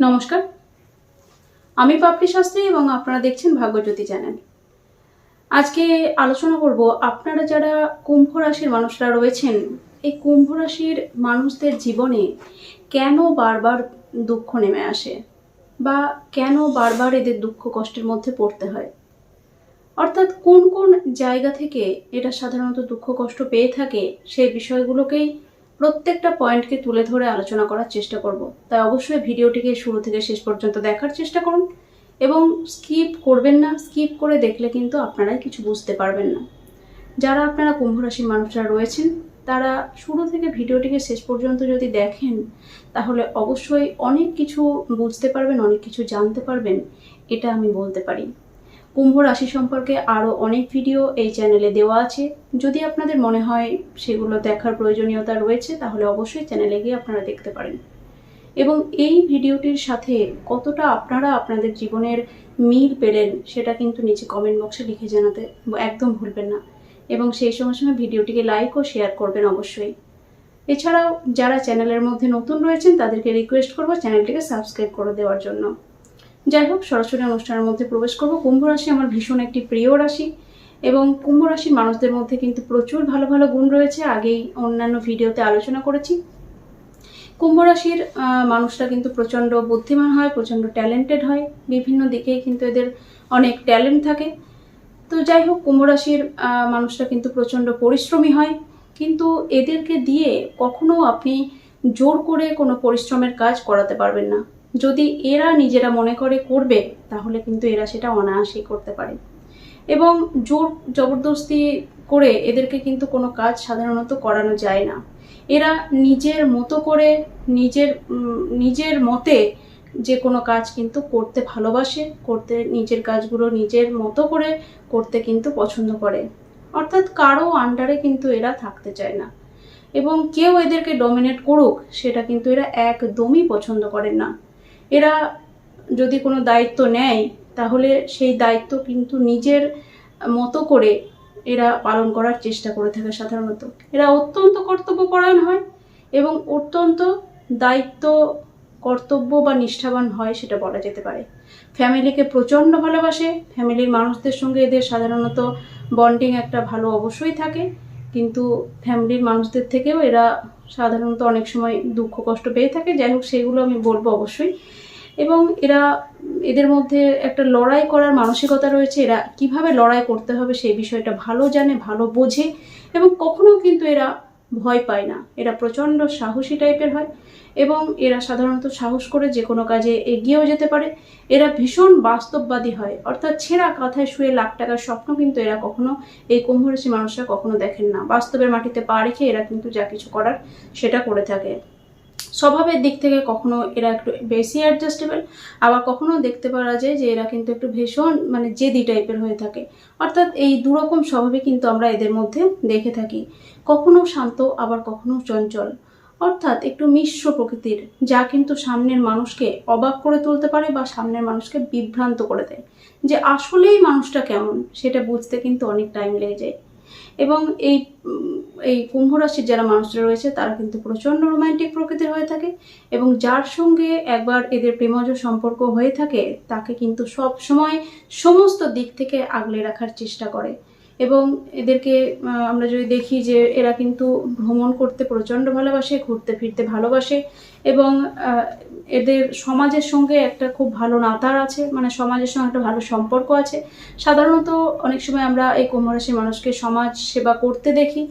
নমস্কার। আমি পাপড়ি শাস্ত্রী এবং আপনারা দেখছেন ভাগ্যজ্যোতি চ্যানেল। আজকে আলোচনা করব আপনারা যারা কুম্ভ রাশির মানুষরা রয়েছেন, এই কুম্ভ রাশির মানুষদের জীবনে কেন বারবার দুঃখ নেমে আসে বা কেন বারবার এদের দুঃখ কষ্টের মধ্যে পড়তে হয়? অর্থাৎ কোন কোন জায়গা থেকে এটা সাধারণত দুঃখ কষ্ট পেয়ে থাকে সেই বিষয়গুলোকেই প্রত্যেকটা পয়েন্টকে তুলে ধরে আলোচনা করার চেষ্টা করব। তাই অবশ্যই ভিডিওটিকে শুরু থেকে শেষ পর্যন্ত দেখার চেষ্টা করুন এবং স্কিপ করবেন না, স্কিপ করে দেখলে কিন্তু আপনারাই কিছু বুঝতে পারবেন না। যারা আপনারা কুম্ভ রাশির মানুষরা রয়েছেন, তারা শুরু থেকে ভিডিওটিকে শেষ পর্যন্ত যদি দেখেন, তাহলে অবশ্যই অনেক কিছু বুঝতে পারবেন, অনেক কিছু জানতে পারবেন, এটা আমি বলতে পারি। কুম্ভ রাশি সম্পর্কে আরও অনেক ভিডিও এই চ্যানেলে দেওয়া আছে। যদি আপনাদের মনে হয় সেগুলো দেখার প্রয়োজনীয়তা রয়েছে, তাহলে অবশ্যই চ্যানেলে গিয়ে আপনারা দেখতে পারেন। এবং এই ভিডিওটির সাথে কতটা আপনারা আপনাদের জীবনের মিল পেলেন, সেটা কিন্তু নিচে কমেন্ট বক্সে লিখে জানাতে একদম ভুলবেন না। এবং সেই সঙ্গে সঙ্গে ভিডিওটিকে লাইক ও শেয়ার করবেন অবশ্যই। এছাড়াও যারা চ্যানেলের মধ্যে নতুন রয়েছেন, তাদেরকে রিকোয়েস্ট করব চ্যানেলটিকে সাবস্ক্রাইব করে দেওয়ার জন্য। যাই হোক, সরাসরি অনুষ্ঠানের মধ্যে প্রবেশ করব। কুম্ভ রাশি আমার ভীষণ একটি প্রিয় রাশি এবং কুম্ভ রাশির মানুষদের মধ্যে কিন্তু প্রচুর ভালো ভালো গুণ রয়েছে। আগেই অন্যান্য ভিডিওতে আলোচনা করেছি। কুম্ভ রাশির মানুষরা কিন্তু প্রচণ্ড বুদ্ধিমান হয়, প্রচণ্ড ট্যালেন্টেড হয়। বিভিন্ন দিকেই কিন্তু এদের অনেক ট্যালেন্ট থাকে। তো যাই হোক, কুম্ভ রাশির মানুষরা কিন্তু প্রচণ্ড পরিশ্রমী হয়। কিন্তু এদেরকে দিয়ে কখনো আপনি জোর করে কোনো পরিশ্রমের কাজ করাতে পারবেন না। যদি এরা নিজেরা মনে করে করবে, তাহলে কিন্তু এরা সেটা অনায়াসেই করতে পারে। এবং জোর জবরদস্তি করে এদেরকে কিন্তু কোনো কাজ সাধারণত করানো যায় না। এরা নিজের মতো করে নিজের নিজের মতে যে কোনো কাজ কিন্তু করতে ভালোবাসে, করতে নিজের কাজগুলো নিজের মতো করে করতে কিন্তু পছন্দ করে। অর্থাৎ কারও আন্ডারে কিন্তু এরা থাকতে চায় না। এবং কেউ এদেরকে ডমিনেট করুক, সেটা কিন্তু এরা একদমই পছন্দ করেন না। এরা যদি কোনো দায়িত্ব নেয়, তাহলে সেই দায়িত্ব কিন্তু নিজের মতো করে এরা পালন করার চেষ্টা করে থাকে সাধারণত। এরা অত্যন্ত কর্তব্যপরায়ণ হয় এবং অত্যন্ত দায়িত্ব, কর্তব্য বা নিষ্ঠাবান হয় সেটা বলা যেতে পারে। ফ্যামিলিকে প্রচণ্ড ভালোবাসে, ফ্যামিলির মানুষদের সঙ্গে এদের সাধারণত বন্ডিং একটা ভালো অবশ্যই থাকে। কিন্তু ফ্যামিলির মানুষদের থেকেও এরা সাধারণত অনেক সময় দুঃখ, কষ্ট পেয়ে থাকে। যাই হোক, সেগুলো আমি বলব অবশ্যই। এবং এরা, এদের মধ্যে একটা লড়াই করার মানসিকতা রয়েছে। এরা কীভাবে লড়াই করতে হবে সেই বিষয়টা ভালো জানে, ভালো বোঝে এবং কখনো কিন্তু এরা ভয় পায় না। এরা প্রচণ্ড সাহসী টাইপের হয়। এবং এরা সাধারণত সাহস করে যে কোনো কাজে এগিয়েও যেতে পারে। এরা ভীষণ বাস্তববাদী হয়। অর্থাৎ ছেঁড়া কাঁথায় শুয়ে লাখ টাকার স্বপ্ন কিন্তু এরা কখনো এই কুম্ভরাশি মানুষরা কখনো দেখেন না। বাস্তবের মাটিতে পা রেখে এরা কিন্তু যা কিছু করার সেটা করে থাকে। স্বভাবের দিক থেকে কখনো এরা একটু বেশি অ্যাডজাস্টেবল আবার কখনো দেখতে পারা যায় যে এরা কিন্তু একটু ভীষণ মানে জেদি টাইপের হয়ে থাকে। অর্থাৎ এই দুরকম স্বভাবে কিন্তু আমরা এদের মধ্যে দেখে থাকি। কখনো শান্ত, আবার কখনো চঞ্চল। অর্থাৎ একটু মিশ্র প্রকৃতির, যা কিন্তু সামনের মানুষকে অবাক করে তুলতে পারে বা সামনের মানুষকে বিভ্রান্ত করে দেয়। যে আসলেই মানুষটা কেমন, সেটা বুঝতে কিন্তু অনেক টাইম লেগে যায়। এবং এই এই কুম্ভ রাশির যারা মানুষরা রয়েছে, তারা কিন্তু প্রচণ্ড রোমান্টিক প্রকৃতির হয়ে থাকে এবং যার সঙ্গে একবার এদের প্রেমজ সম্পর্ক হয়ে থাকে, তাকে কিন্তু সব সময় সমস্ত দিক থেকে আগলে রাখার চেষ্টা করে। এবং এদেরকে আমরা যদি দেখি যে এরা কিন্তু ভ্রমণ করতে প্রচণ্ড ভালোবাসে, ঘুরতে ফিরতে ভালোবাসে এবং এদের সমাজের সঙ্গে একটা খুব ভালো নাতার আছে মানে সমাজের সঙ্গে একটা ভালো সম্পর্ক আছে। সাধারণত অনেক সময় আমরা এই কুম্ভরাশির মানুষকে সমাজ সেবা করতে দেখি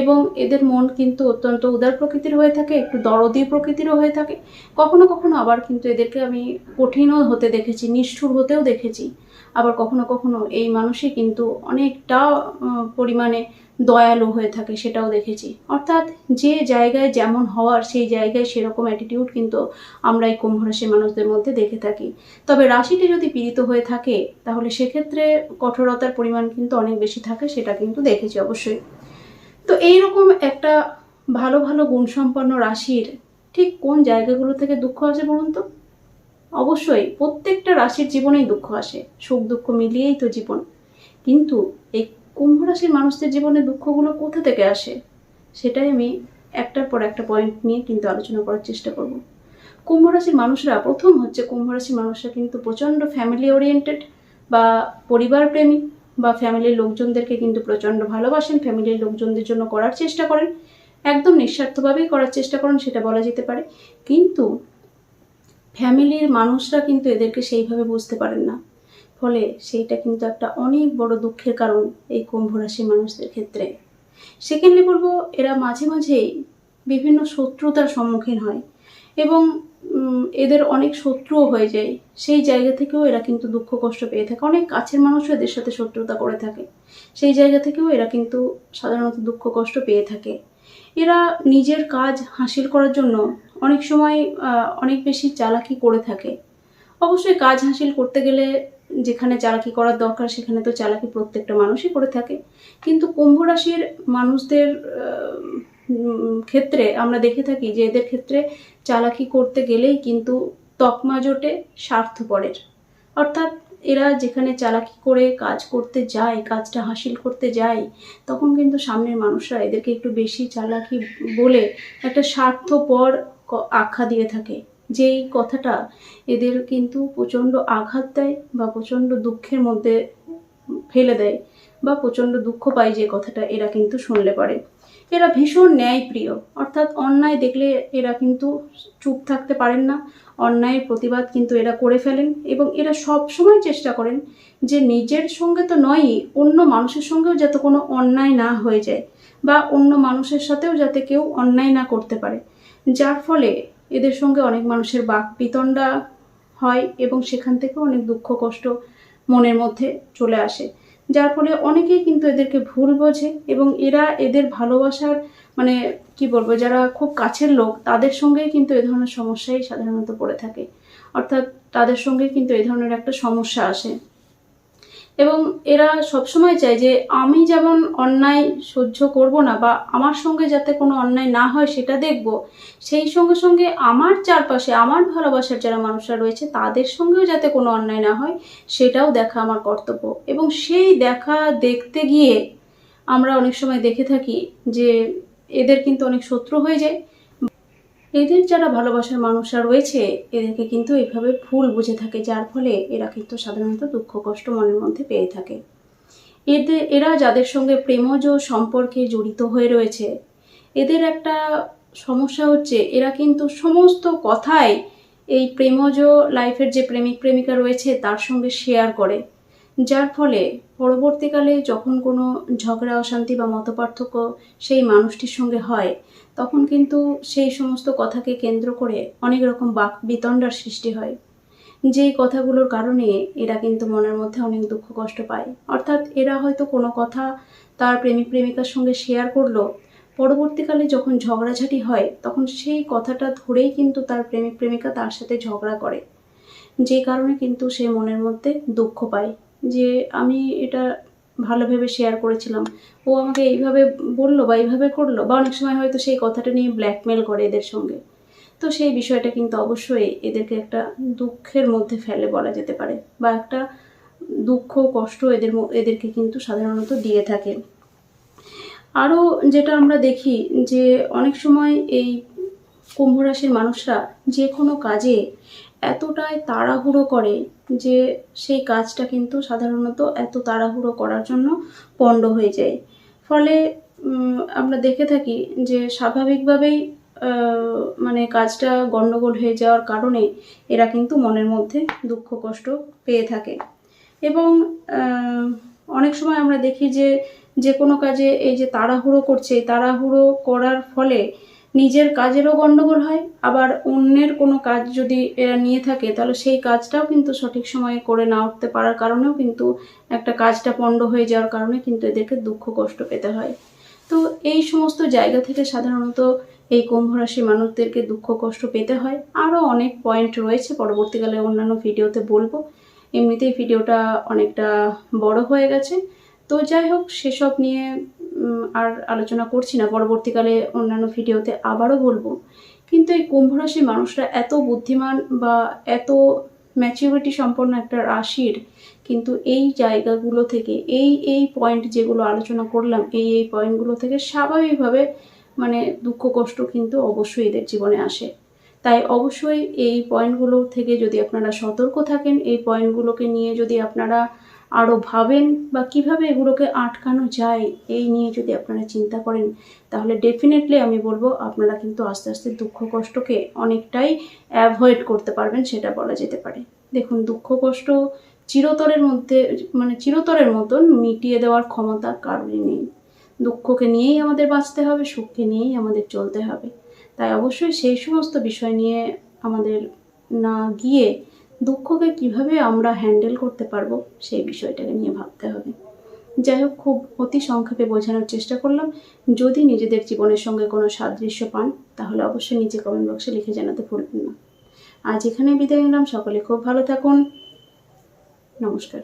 এবং এদের মন কিন্তু অত্যন্ত উদার প্রকৃতির হয়ে থাকে, একটু দরদি প্রকৃতিরও হয়ে থাকে। কখনো কখনো আবার কিন্তু এদেরকে আমি কঠিনও হতে দেখেছি, নিষ্ঠুর হতেও দেখেছি। আবার কখনো কখনো এই মানুষই কিন্তু অনেকটা পরিমাণে দয়ালু হয়ে থাকে সেটাও দেখেছি। অর্থাৎ যে জায়গায় যেমন হওয়ার সেই জায়গায় সেরকম অ্যাটিটিউড কিন্তু আমরা এই কুম্ভ রাশির মানুষদের মধ্যে দেখে থাকি। তবে রাশিটি যদি পীড়িত হয়ে থাকে, তাহলে সেক্ষেত্রে কঠোরতার পরিমাণ কিন্তু অনেক বেশি থাকে সেটা কিন্তু দেখেছি অবশ্যই। তো এইরকম একটা ভালো ভালো গুণসম্পন্ন রাশির ঠিক কোন জায়গাগুলো থেকে দুঃখ আসে বলুন তো? অবশ্যই প্রত্যেকটা রাশির জীবনেই দুঃখ আসে। সুখ দুঃখ মিলিয়েই তো জীবন। কিন্তু এই কুম্ভ রাশির মানুষদের জীবনে দুঃখগুলো কোথা থেকে আসে? সেটাই আমি একটার পর একটা পয়েন্ট নিয়ে কিন্তু আলোচনা করার চেষ্টা করব। কুম্ভ রাশির মানুষরা, প্রথম হচ্ছে কুম্ভ রাশির মানুষরা কিন্তু প্রচণ্ড ফ্যামিলি ওরিয়েন্টেড বা পরিবার প্রেমী বা ফ্যামিলির লোকজনদেরকে কিন্তু প্রচণ্ড ভালোবাসেন ফ্যামিলির লোকজনদের জন্য করার চেষ্টা করেন। একদম নিঃস্বার্থভাবেই করার চেষ্টা করেন, সেটা বলা যেতে পারে। কিন্তু ফ্যামিলির মানুষরা কিন্তু এদেরকে সেইভাবে বুঝতে পারেন না। ফলে সেইটা কিন্তু একটা অনেক বড় দুঃখের কারণ এই কুম্ভ রাশির মানুষদের ক্ষেত্রে। সেকেন্ডলি বলব, এরা মাঝে মাঝেই বিভিন্ন শত্রুতার সম্মুখীন হয় এবং এদের অনেক শত্রুও হয়ে যায়। সেই জায়গা থেকেও এরা কিন্তু দুঃখ কষ্ট পেয়ে থাকে। অনেক কাছের মানুষও এদের সাথে শত্রুতা করে থাকে। সেই জায়গা থেকেও এরা কিন্তু সাধারণত দুঃখ কষ্ট পেয়ে থাকে। এরা নিজের কাজ হাসিল করার জন্য অনেক সময় অনেক বেশি চালাকি করে থাকে। অবশ্যই কাজ হাসিল করতে গেলে যেখানে চালাকি করার দরকার, সেখানে তো চালাকি প্রত্যেকটা মানুষই করে থাকে। কিন্তু কুম্ভ রাশির মানুষদের ক্ষেত্রে আমরা দেখে থাকি যে এদের ক্ষেত্রে চালাকি করতে গেলেই কিন্তু তকমা জোটে স্বার্থপরের। অর্থাৎ এরা যেখানে চালাকি করে কাজ করতে যায়, কাজটা হাসিল করতে যায়, তখন কিন্তু সামনের মানুষরা এদেরকে একটু বেশি চালাকি বলে একটা স্বার্থপর আখ্যা দিয়ে থাকে। যেই কথাটা এদের কিন্তু প্রচণ্ড আঘাত দেয় বা প্রচণ্ড দুঃখের মধ্যে ফেলে দেয় বা প্রচণ্ড দুঃখ পায় যে কথাটা এরা কিন্তু শুনলে পারে। এরা ভীষণ ন্যায়প্রিয়। অর্থাৎ অন্যায় দেখলে এরা কিন্তু চুপ থাকতে পারেন না। অন্যায়ের প্রতিবাদ কিন্তু এরা করে ফেলেন এবং এরা সব সময় চেষ্টা করেন যে নিজের সঙ্গে তো নয়ই, অন্য মানুষের সঙ্গেও যাতে কোনো অন্যায় না হয়ে যায় বা অন্য মানুষের সাথেও যাতে কেউ অন্যায় না করতে পারে। যার ফলে এদের সঙ্গে অনেক মানুষের বাক বিতণ্ডা হয় এবং সেখান থেকেও অনেক দুঃখ কষ্ট মনের মধ্যে চলে আসে। যার ফলে অনেকেই কিন্তু এদেরকে ভুল বোঝে এবং এরা এদের ভালোবাসার মানে কি বলব, যারা খুব কাছের লোক, তাদের সঙ্গেই কিন্তু এ ধরনের সমস্যাই সাধারণত পড়ে থাকে। অর্থাৎ তাদের সঙ্গে কিন্তু এই ধরনের একটা সমস্যা আসে। এবং এরা সবসময় চায় যে আমি যেমন অন্যায় সহ্য করব না বা আমার সঙ্গে যাতে কোনো অন্যায় না হয় সেটা দেখব, সেই সঙ্গে সঙ্গে আমার চারপাশে, আমার ভালোবাসার যারা মানুষরা রয়েছে তাদের সঙ্গেও যাতে কোনো অন্যায় না হয় সেটাও দেখা আমার কর্তব্য। এবং সেই দেখা দেখতে গিয়ে আমরা অনেক সময় দেখে থাকি যে এদের কিন্তু অনেক শত্রু হয়ে যায়। এদের যারা ভালোবাসার মানুষরা রয়েছে, এদেরকে কিন্তু এভাবে ভুল বুঝে থাকে, যার ফলে এরা কিন্তু সাধারণত দুঃখ, কষ্ট মনের মধ্যে পেয়ে থাকে। এদের, এরা যাদের সঙ্গে প্রেমজ সম্পর্কে জড়িত হয়ে রয়েছে, এদের একটা সমস্যা হচ্ছে, এরা কিন্তু সমস্ত কথাই এই প্রেমজ লাইফের যে প্রেমিক প্রেমিকা রয়েছে, তার সঙ্গে শেয়ার করে। যার ফলে পরবর্তীকালে যখন কোনো ঝগড়া, অশান্তি বা মতপার্থক্য সেই মানুষটির সঙ্গে হয়, তখন কিন্তু সেই সমস্ত কথাকে কেন্দ্র করে অনেক রকম বাক বিতণ্ডার সৃষ্টি হয়। যেই কথাগুলোর কারণে এরা কিন্তু মনের মধ্যে অনেক দুঃখ, কষ্ট পায়। অর্থাৎ এরা হয়তো কোনো কথা তার প্রেমিক, প্রেমিকার সঙ্গে শেয়ার করল। পরবর্তীকালে যখন ঝগড়াঝাটি হয়, তখন সেই কথাটা ধরেই কিন্তু তার প্রেমিক, প্রেমিকা তার সাথে ঝগড়া করে। যে কারণে কিন্তু সে মনের মধ্যে দুঃখ পায়। যে আমি এটা ভালোভাবে শেয়ার করেছিলাম। ও আমাকে এইভাবে বলল বা এইভাবে করল বা অনেক সময় হয়তো সেই কথাটা নিয়ে ব্ল্যাকমেল করে এদের সঙ্গে। তো সেই বিষয়টা কিন্তু অবশ্যই এদেরকে একটা দুঃখের মধ্যে ফেলে বলা যেতে পারে বা একটা দুঃখ, কষ্ট এদের এদেরকে কিন্তু সাধারণত দিয়ে থাকে। আরও যেটা আমরা দেখি যে অনেক সময় এই কুম্ভ রাশির মানুষরা যে কোনো কাজে এতটাই তাড়াহুড়ো করে যে সেই কাজটা কিন্তু সাধারণত এত তাড়াহুড়ো করার জন্য পণ্ড হয়ে যায়। ফলে আমরা দেখে থাকি যে স্বাভাবিকভাবেই মানে কাজটা গণ্ডগোল হয়ে যাওয়ার কারণে এরা কিন্তু মনের মধ্যে দুঃখ, কষ্ট পেয়ে থাকে। এবং অনেক সময় আমরা দেখি যে যে কোনো কাজে এই যে তাড়াহুড়ো করছে, তাড়াহুড়ো করার ফলে নিজের কাজেরও গণ্ডগোল হয়, আবার অন্যের কোনো কাজ যদি এরা নিয়ে থাকে, তাহলে সেই কাজটাও কিন্তু সঠিক সময়ে করে না উঠতে পারার কারণেও কিন্তু একটা কাজটা পণ্ড হয়ে যাওয়ার কারণে কিন্তু এদেরকে দুঃখ কষ্ট পেতে হয়। তো এই সমস্ত জায়গা থেকে সাধারণত এই কুম্ভ রাশি মানুষদেরকে দুঃখ কষ্ট পেতে হয়। আরও অনেক পয়েন্ট রয়েছে, পরবর্তীকালে অন্যান্য ভিডিওতে বলব। এমনিতেই ভিডিওটা অনেকটা বড় হয়ে গেছে। তো যাই হোক, সেসব নিয়ে আর আলোচনা করছি না, পরবর্তীকালে অন্যান্য ভিডিওতে আবারও বলব। কিন্তু এই কুম্ভ রাশির মানুষরা এত বুদ্ধিমান বা এত ম্যাচিউরিটি সম্পন্ন একটা রাশির, কিন্তু এই জায়গাগুলো থেকে, এই এই পয়েন্ট যেগুলো আলোচনা করলাম, এই এই পয়েন্টগুলো থেকে স্বাভাবিকভাবে মানে দুঃখ, কষ্ট কিন্তু অবশ্যই এদের জীবনে আসে। তাই অবশ্যই এই পয়েন্টগুলো থেকে যদি আপনারা সতর্ক থাকেন, এই পয়েন্টগুলোকে নিয়ে যদি আপনারা আরও ভাবেন বা কীভাবে এগুলোকে আটকানো যায়, এই নিয়ে যদি আপনারা চিন্তা করেন, তাহলে ডেফিনেটলি আমি বলব আপনারা কিন্তু আস্তে আস্তে দুঃখ কষ্টকে অনেকটাই অ্যাভয়েড করতে পারবেন, সেটা বলা যেতে পারে। দেখুন, দুঃখ কষ্ট চিরতরের মধ্যে মানে চিরতরের মতন মিটিয়ে দেওয়ার ক্ষমতা কারোরই নেই। দুঃখকে নিয়েই আমাদের বাঁচতে হবে, সুখকে নিয়েই আমাদের চলতে হবে। তাই অবশ্যই সেই সমস্ত বিষয় নিয়ে আমাদের না গিয়ে দুঃখকে কীভাবে আমরা হ্যান্ডেল করতে পারব, সেই বিষয়টাকে নিয়ে ভাবতে হবে। যাই হোক, খুব অতি সংক্ষেপে বোঝানোর চেষ্টা করলাম। যদি নিজেদের জীবনের সঙ্গে কোনো সাদৃশ্য পান, তাহলে অবশ্যই নিচে কমেন্ট বক্সে লিখে জানাতে ভুলবেন না। আজ এখানে বিদায় নিলাম। সকলে খুব ভালো থাকুন। নমস্কার।